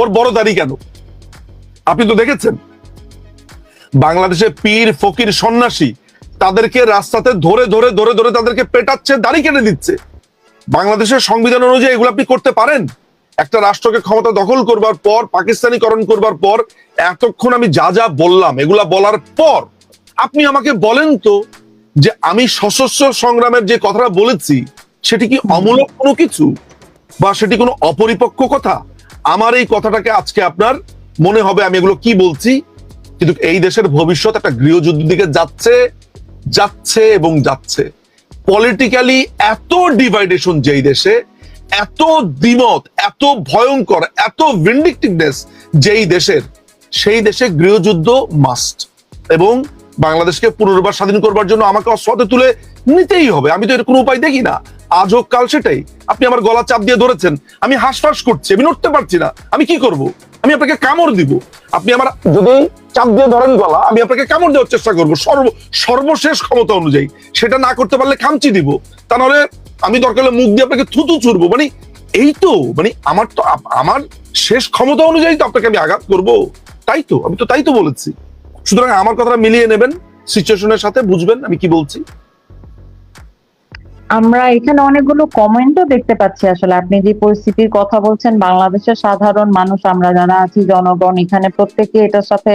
ওর বড় দাড়ি কেন? আপনি তো দেখেছেন। বাংলাদেশে পীর, ফকির, সন্ন্যাসী তাদেরকে রাস্তাতে ধরে ধরে ধরে ধরে তাদেরকে পেটাচ্ছে, দাড়ি কেটে দিচ্ছে। বাংলাদেশের সংবিধান অনুযায়ী এগুলো আপনি করতে পারেন? একটা রাষ্ট্রকে ক্ষমতা দখল করবার পর, পাকিস্তানিকরণ করবার পর, এতক্ষণ আমি যা যা বললাম, এগুলা বলার পর, আপনি আমাকে বলেন তো যে আমি সশস্ত্র সংগ্রামের যে কথাটা বলেছি, সেটি কি অমূলক কোনো কিছু? বা সেটি কোনো অপরিপক্ক কথা? আমার এই কথাটাকে আজকে আপনার মনে হবে, আমি এগুলো কি বলছি? কিন্তু এই দেশের ভবিষ্যৎ একটা গৃহযুদ্ধের দিকে যাচ্ছে যাচ্ছে এবং যাচ্ছে। পলিটিক্যালি এত ডিভাইডেশন যেই দেশে, এত দ্বিমত, এত ভয়ঙ্কর, এত ভিন্ডিকটিভনেস যেই দেশের, সেই দেশে গৃহযুদ্ধ মাস্ট এবং বাংলাদেশকে পুনর্বার স্বাধীন করবার জন্য আমাকে অস্ত্র তুলে নিতেই হবে। আমি তো এর কোনো উপায় দেখি না। আজ হোক কাল সেটাই। আপনি আমার গলা চাপ দিয়ে ধরেছেন। আমি হাঁসফাঁস করছি, আমি নড়তে পারছি না। আমি কি করব? আমি আপনাকে কামড় দিব। আপনি আমার যদি চাপ দিয়ে ধরেন গলা, আমি আপনাকে কামড় দেওয়ার চেষ্টা করব। সর্ব, সর্বশেষ ক্ষমতা অনুযায়ী। সেটা না করতে পারলে খামচি দিব। তা নাহলে আমি দরকার হলে মুখ দিয়ে আপনাকে থুতু ছুড়বো। মানে এই তো মানে আমার তো আমার শেষ ক্ষমতা অনুযায়ী তো আপনাকে আমি আঘাত করব। তাই তো, আমি তো তাই তো বলেছি। সুতরাং আমার কথাটা মিলিয়ে নেবেন সিচুয়েশনের সাথে বুঝবেন আমি কি বলছি। আমরা এখানে অনেকগুলো কমেন্টও দেখতে পাচ্ছি আসলে। আপনি যে পরিস্থিতির কথা বলছেন, বাংলাদেশের সাধারণ মানুষ আমরা যারা আছি, জনগণ, এখানে প্রত্যেকে এটার সাথে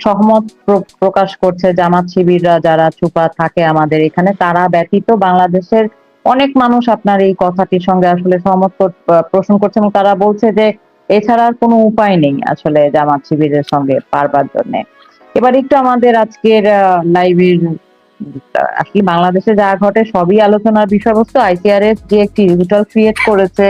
সহমত প্রকাশ করছে। জামাত শিবিররা যারা চুপা থাকে আমাদের এখানে, তারা ব্যতীত বাংলাদেশের অনেক মানুষ আপনার এই কথাটির সঙ্গে আসলে সহমত পোষণ করছে এবং তারা বলছে যে এছাড়া আর কোনো উপায় নেই আসলে জামাত শিবিরের সঙ্গে পারবার জন্য। এবার একটু আমাদের আজকের লাইভের আসলে বাংলাদেশে যা ঘটে সবই আলোচনার বিষয়বস্তু। আইসিআরএস যে একটি রিজুটাল ক্রিয়েট করেছে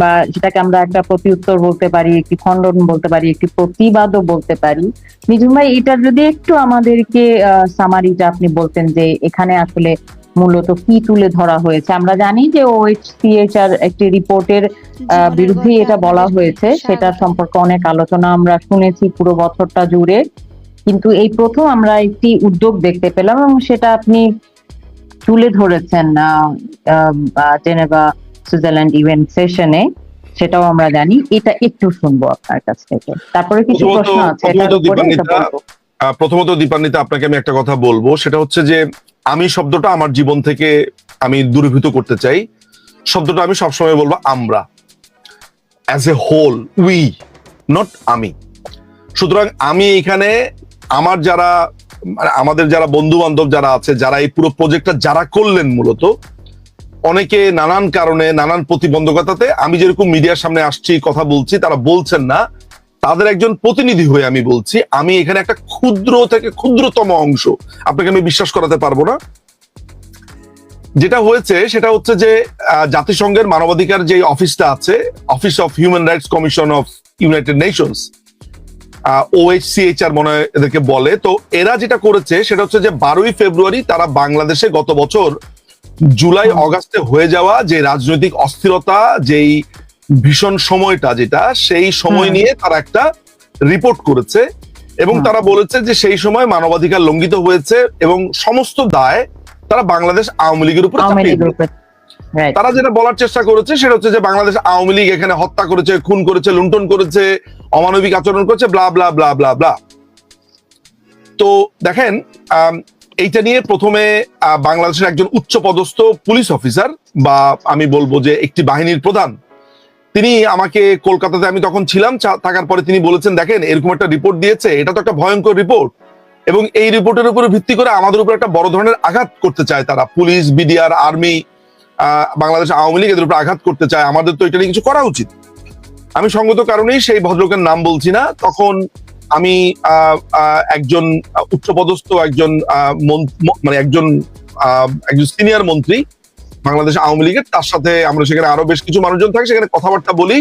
বা যেটাকে আমরা একটা প্রতিউত্তর বলতে পারি একটি খণ্ডন বলতে পারি একটি প্রতিবাদও বলতে পারি। মিজুম ভাই এটা যদি একটু আমাদেরকে সামারিটা আপনি বলতেন যে এখানে আসলে মূলত কি তুলে ধরা হয়েছে। আমরা জানি যে ওএইচসিএইচআর একটি রিপোর্টের বিরুদ্ধে এটা বলা হয়েছে। সেটা সম্পর্কে অনেক আলোচনা আমরা শুনেছি পুরো বছরটা জুড়ে। কিন্তু এই প্রথম আমরা একটি উদ্যোগ দেখতে পেলাম এবং সেটা আপনি তুলে ধরেছেন জেনেভা সুইজারল্যান্ড ইভেন্ট সেশনে সেটাও আমরা জানি। এটা একটু শুনব আপনার কাছ থেকে। তারপরে কিছু প্রশ্ন আছে প্রথমত দীপান্বিতা আপনাকে আমি একটা কথা বলব। সেটা হচ্ছে যে আমি শব্দটা আমার জীবন থেকে আমি দূরীভূত করতে চাই। শব্দটা আমি সবসময় বলব আমরা। As a whole we not আমি। সুতরাং আমি এখানে আমার যারা মানে আমাদের যারা বন্ধু বান্ধব যারা আছে, যারা এই পুরো প্রজেক্টটা যারা করলেন মূলত, অনেকে নানান কারণে, নানান প্রতিবন্ধকতাতে আমি যেরকম মিডিয়ার সামনে আসছি, কথা বলছি, তারা বলছেন না। তাদের একজন প্রতিনিধি হয়ে আমি বলছি, আমি এখানে একটা ক্ষুদ্র থেকে ক্ষুদ্রতম অংশ, আপনাকে আমি বিশ্বাস করাতে পারব না। যেটা হয়েছে, সেটা হচ্ছে যে জাতিসংঘের মানবাধিকার যে অফিসটা আছে office of human rights commission of United Nations OHCHR মনে হয় এদেরকে বলে। তো এরা যেটা করেছে সেটা হচ্ছে যে বারোই ফেব্রুয়ারি তারা বাংলাদেশে গত বছর জুলাই। অগাস্টে হয়ে যাওয়া যে রাজনৈতিক অস্থিরতা যেই ভীষণ সময়টা যেটা সেই সময় নিয়ে তারা একটা রিপোর্ট করেছে এবং তারা বলেছে যে সেই সময় মানবাধিকার লঙ্ঘিত হয়েছে এবং সমস্ত দায় তারা বাংলাদেশ আওয়ামী লীগের উপর। তারা যেটা বলার চেষ্টা করেছে সেটা হচ্ছে যে বাংলাদেশ আওয়ামী লীগ এখানে হত্যা করেছে, খুন করেছে, লুণ্ঠন করেছে, অমানবিক আচরণ করেছে blah blah blah blah blah তো দেখেন এইটা নিয়ে প্রথমে বাংলাদেশের একজন উচ্চ পদস্থ পুলিশ অফিসার বা আমি বলব যে একটি বাহিনীর প্রধান, তিনি আমাকে কলকাতাতে আমি তখন ছিলাম থাকার পরে তিনি বলেছেন, দেখেন, এরকম একটা রিপোর্ট দিয়েছে, এটা তো একটা ভয়ঙ্কর রিপোর্ট এবং এই রিপোর্টের উপর ভিত্তি করে আমাদের উপর একটা বড় ধরনের আঘাত করতে চায় তারা, police, BDR, army Bangladesh Awami League এদের উপর আঘাত করতে চায়, আমাদের তো এটা কিছু করা উচিত। আমি সঙ্গত কারণেই সেই ভদ্রলোকের নাম বলছি না। তখন আমি একজন উচ্চপদস্থ, একজন মানে একজন একজন সিনিয়র মন্ত্রী বাংলাদেশ আওয়ামী লীগের। তার সাথে আমরা সেখানে আরও বেশ কিছু মানুষজন থাকে, সেখানে কথাবার্তা বলি।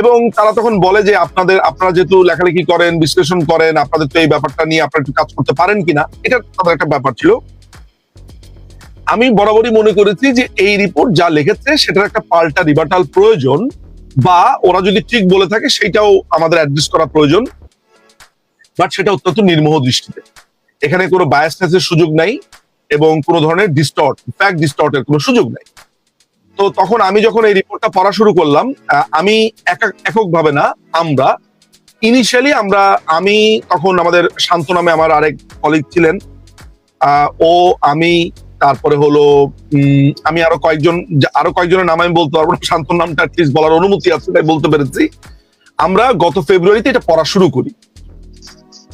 এবং তারা তখন বলে যে আপনাদের, আপনারা যেহেতু লেখালেখি করেন, বিশ্লেষণ করেন, আপনাদের তো এই ব্যাপারটা নিয়ে আপনারা একটু কাজ করতে পারেন কিনা, এটা তাদের একটা ব্যাপার ছিল। আমি বরাবরই মনে করেছি যে এই রিপোর্ট যা লিখেছে সেটার একটা পাল্টা রিবাটাল প্রয়োজন বা ওরা যদি ঠিক বলে থাকে সেটাও আমাদের অ্যাড্রেস করা প্রয়োজন বাট সেটা অত্যন্ত নির্মোহ দৃষ্টিতে। এখানে কোনো বায়াসনেসের সুযোগ নাই এবং কোনো ধরনের ডিস্টর্ট ফ্যাক্ট ডিস্টর্টের কোনো সুযোগ নাই। তো তখন আমি যখন এই রিপোর্টটা পড়া শুরু করলাম আমি একা- এককভাবে না, আমরা। ইনিশিয়ালি আমরা, আমি তখন আমাদের শান্ত নামে আমার আরেক কলিগ ছিলেন। ও, আমি তারপরে হলো উম, আমি আরও কয়েকজন আরও কয়েকজনের নাম আমি বলতে পারব না শান্ত নামটা অ্যাটলিস্ট বলার অনুমতি আছে তাই বলতে পেরেছি। আমরা গত ফেব্রুয়ারিতে এটা পড়া শুরু করি।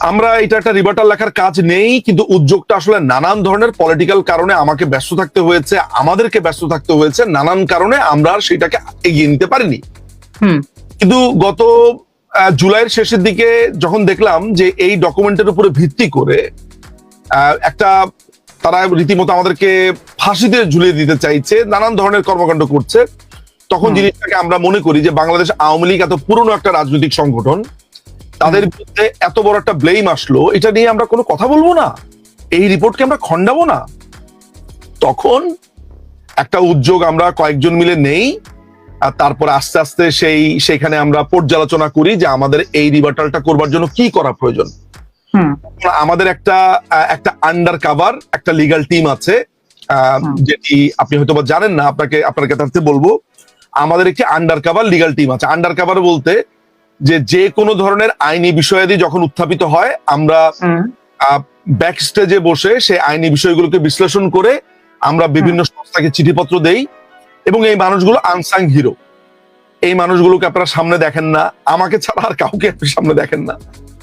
আমরা এটা একটা রিবার্টাল লেখার কাজ নেই কিন্তু উদ্যোগটা আসলে নানান ধরনের পলিটিক্যাল কারণে আমাকে ব্যস্ত থাকতে হয়েছে আমাদেরকে ব্যস্ত থাকতে হয়েছে নানান কারণে আমরা আর সেটাকে এগিয়ে নিতে পারিনি। হুম। কিন্তু গত জুলাইয়ের শেষের দিকে যখন দেখলাম যে এই ডকুমেন্টের উপরে ভিত্তি করে আহ, একটা তারা রীতিমতো আমাদেরকে ফাঁসিতে ঝুলিয়ে দিতে চাইছে নানান ধরনের কর্মকাণ্ড করছে। তখন জিনিসটাকে আমরা মনে করি যে বাংলাদেশ আওয়ামী লীগ এত পুরনো একটা রাজনৈতিক সংগঠন তাদের বিরুদ্ধে এত বড় একটা ব্লেম আসলো এটা নিয়ে আমরা কোনো কথা বলব না। এই রিপোর্টকে আমরা খণ্ডাবো না। তখন একটা উদ্যোগ আমরা কয়েকজন মিলে নেই আর তারপর আস্তে আস্তে সেই সেখানে আমরা পর্যালোচনা করি যে আমাদের এই রিভার্টালটা করবার জন্য কি করা প্রয়োজন। আমাদের একটা একটা আন্ডার কাভার একটা লিগ্যাল টিম আছে যেটি আপনি হয়তো বা জানেন না আপনাকে আপনার কাছে বলব। আমাদের একটি আন্ডার কাভার লিগ্যাল টিম আছে। আন্ডার কাভার বলতে যে যে কোনো ধরনের আইনি বিষয়াদি যখন উত্থাপিত হয় আমরা ব্যাক স্টেজে বসে সেই আইনি বিষয়গুলোকে বিশ্লেষণ করে আমরা বিভিন্ন সংস্থাকে চিঠিপত্র দেই এবং এই মানুষগুলো আনসাং হিরো এই মানুষগুলোকে আপনারা সামনে দেখেন না। আমাকে ছাড়া আর কাউকে আপনি সামনে দেখেন না।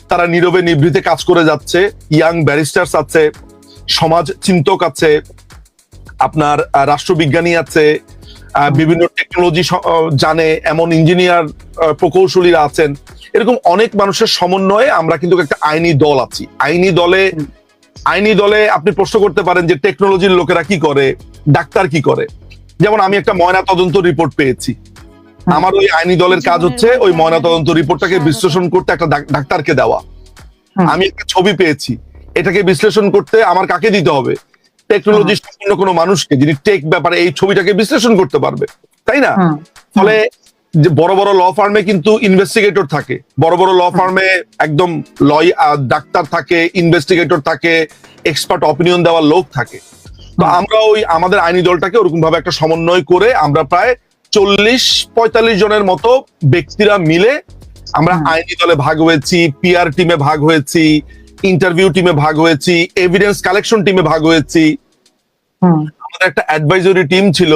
তারা নীরবে নিভৃতে কাজ করে যাচ্ছে ইয়াং ব্যারিস্টার্স আছে, সমাজ চিন্তক আছে, আপনার রাষ্ট্রবিজ্ঞানী আছে বিভিন্ন টেকনোলজি জানে, এমন ইঞ্জিনিয়ার প্রকৌশলীরা আছেন। এরকম অনেক মানুষের সমন্বয়ে আমরা কিন্তু একটা আইনি দল আছি। আইনি দলে আইনি দলে আপনি প্রশ্ন করতে পারেন যে টেকনোলজির লোকেরা কি করে, ডাক্তার কি করে। যেমন আমি একটা ময়না তদন্ত রিপোর্ট পেয়েছি। আমার ওই আইনি দলের কাজ হচ্ছে ওই ময়না তদন্ত রিপোর্টটাকে বিশ্লেষণ করতে একটা ডাক্তারকে দেওয়া। আমি একটা ছবি পেয়েছি। এটাকে বিশ্লেষণ করতে আমার কাকে দিতে হবে? টেকনোলজি সম্পন্ন কোনো মানুষকে যিনি টেক ব্যাপারে এই ছবিটাকে বিশ্লেষণ করতে পারবে তাই না? ফলে যে বড় বড় ল ফার্মে কিন্তু ইনভেস্টিগেটর থাকে। বড় বড় ল ফার্মে একদম লয় ডাক্তার থাকে ইনভেস্টিগেটর থাকে এক্সপার্ট অপিনিয়ন দেওয়ার লোক থাকে। তো। আমরা ওই আমাদের আইনি দলটাকে ওরকম ভাবে একটা সমন্বয় করে আমরা প্রায় চল্লিশ পঁয়তাল্লিশ জনের মতো ব্যক্তিরা মিলে আমরা। আইনি দলে ভাগ হয়েছি পিআর টিমে ভাগ হয়েছি ইন্টারভিউ টিমে ভাগ হয়েছি এভিডেন্স কালেকশন টিমে ভাগ হয়েছি। আমাদের একটা অ্যাডভাইজরি টিম ছিল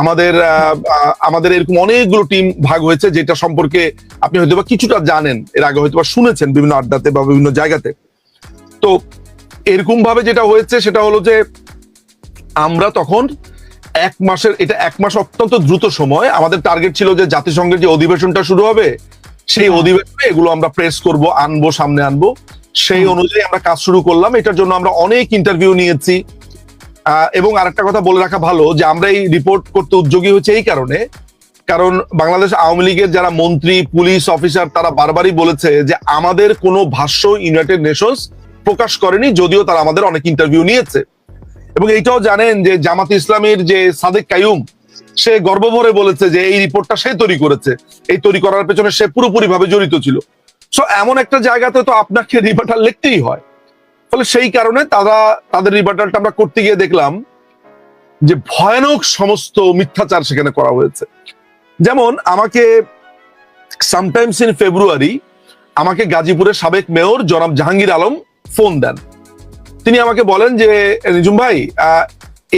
আমাদের আমাদের এরকম অনেকগুলো টিম ভাগ হয়েছে যেটা সম্পর্কে আপনি হয়তো বা কিছুটা জানেন এর আগে হয়তো বা শুনেছেন বিভিন্ন আড্ডাতে বা বিভিন্ন জায়গাতে। তো এরকম ভাবে যেটা হয়েছে সেটা হলো যে আমরা তখন এক মাসের এটা এক মাস অত্যন্ত দ্রুত সময়। আমাদের টার্গেট ছিল যে জাতিসংঘের যে অধিবেশনটা শুরু হবে সেই। অধিবেশনে এগুলো আমরা প্রেস করব আনব সামনে আনব। সেই অনুযায়ী আমরা কাজ শুরু করলাম। এটার জন্য আমরা অনেক ইন্টারভিউ নিয়েছি। এবং আরেকটা কথা বলে রাখা ভালো যে আমরা এই রিপোর্ট করতে উদ্যোগী হচ্ছে এই কারণে। কারণ বাংলাদেশ আওয়ামী লীগের যারা মন্ত্রী পুলিশ অফিসার তারা বারবারই বলেছে যে আমাদের কোনো ভাষ্য ইউনাইটেড নেশনস প্রকাশ করেনি যদিও তারা আমাদের অনেক ইন্টারভিউ নিয়েছে। এবং এইটাও জানেন যে জামাত ইসলামের যে সাদেক কায়ুম সে গর্বভরে বলেছে যে এই রিপোর্টটা সে তৈরি করেছে। এই তৈরি করার পেছনে সে পুরোপুরি ভাবে জড়িত ছিল। সো এমন একটা জায়গাতে তো আপনাকে রিপোর্টার লিখতেই হয়। ফলে সেই কারণে তারা, তাদের রিপোর্টারটা আমরা করতে গিয়ে দেখলাম যে ভয়ানক সমস্ত মিথ্যাচার সেখানে করা হয়েছে। যেমন আমাকে সামটাইমস ইন ফেব্রুয়ারি আমাকে গাজীপুরের সাবেক মেয়র জনাব জাহাঙ্গীর আলম ফোন দেন। তিনি আমাকে বলেন যে নিজুম ভাই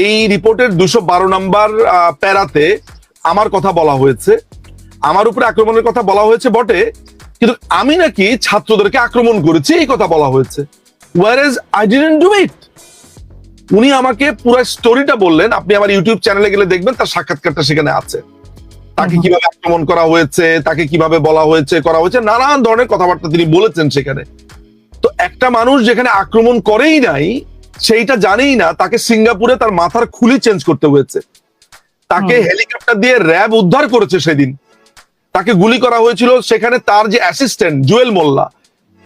এই রিপোর্টের দুশো বারো নাম্বার প্যারাতে আমার কথা বলা হয়েছে। আমার উপরে আক্রমণের কথা বলা হয়েছে বটে কিন্তু আমি নাকি ছাত্রদেরকে আক্রমণ করেছি এই কথা বলা হয়েছে। Whereas I didn't do it উনি আমাকে পুরো স্টোরিটা বললেন আপনি আমার ইউটিউব চ্যানেলে গেলে দেখবেন তার সাক্ষাৎকারটা সেখানে আছে। তাকে কীভাবে আক্রমণ করা হয়েছে তাকে কীভাবে বলা হয়েছে করা হয়েছে নানান ধরনের কথাবার্তা তিনি বলেছেন সেখানে। তো একটা মানুষ যেখানে আক্রমণ করেই নাই সেইটা জানেই না তাকে সিঙ্গাপুরে তার মাথার খুলি চেঞ্জ করতে হয়েছে। তাকে হেলিকপ্টার দিয়ে র্যাব উদ্ধার করেছে সেদিন। তাকে গুলি করা হয়েছিল সেখানে তার যে অ্যাসিস্ট্যান্ট জুয়েল মোল্লা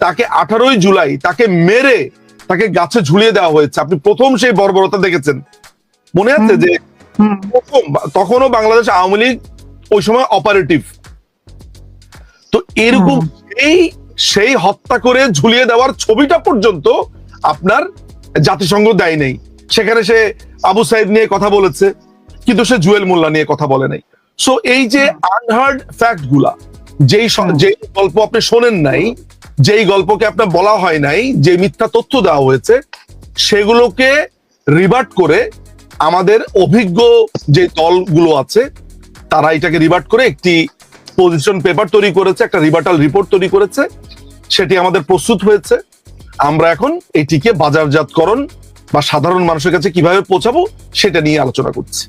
তাকে আঠারোই জুলাই তাকে মেরে তাকে গাছে ঝুলিয়ে দেওয়া হয়েছে। আপনি প্রথম সেই বর্বরতা দেখেছেন। মনে আছে যে প্রথম তখনও বাংলাদেশ আওয়ামী লীগ ওই সময় অপারেটিভ তো এরকম এই সেই হত্যা করে ঝুলিয়ে দেওয়ার ছবিটা পর্যন্ত আপনার জাতিসংঘ দেয় নেই। সেখানে সে আবু সাইদ নিয়ে কথা বলেছে কিন্তু সে জুয়েল মোল্লা নিয়ে কথা বলে নাই। সো এই যে আনহার্ড ফ্যাক্টগুলা যেই যেই গল্প আপনি শোনেন নাই যেই গল্পকে আপনার বলা হয় নাই যে মিথ্যা তথ্য দেওয়া হয়েছে সেগুলোকে রিভার্ট করে আমাদের অভিজ্ঞ যে দলগুলো আছে তারা এটাকে রিভার্ট করে একটি পজিশন পেপার তৈরি করেছে, একটা রিভার্টাল রিপোর্ট তৈরি করেছে, সেটি আমাদের প্রস্তুত হয়েছে। আমরা এখন এটিকে বাজারজাতকরণ বা সাধারণ মানুষের কাছে কীভাবে পৌঁছাবো, সেটা নিয়ে আলোচনা করছি।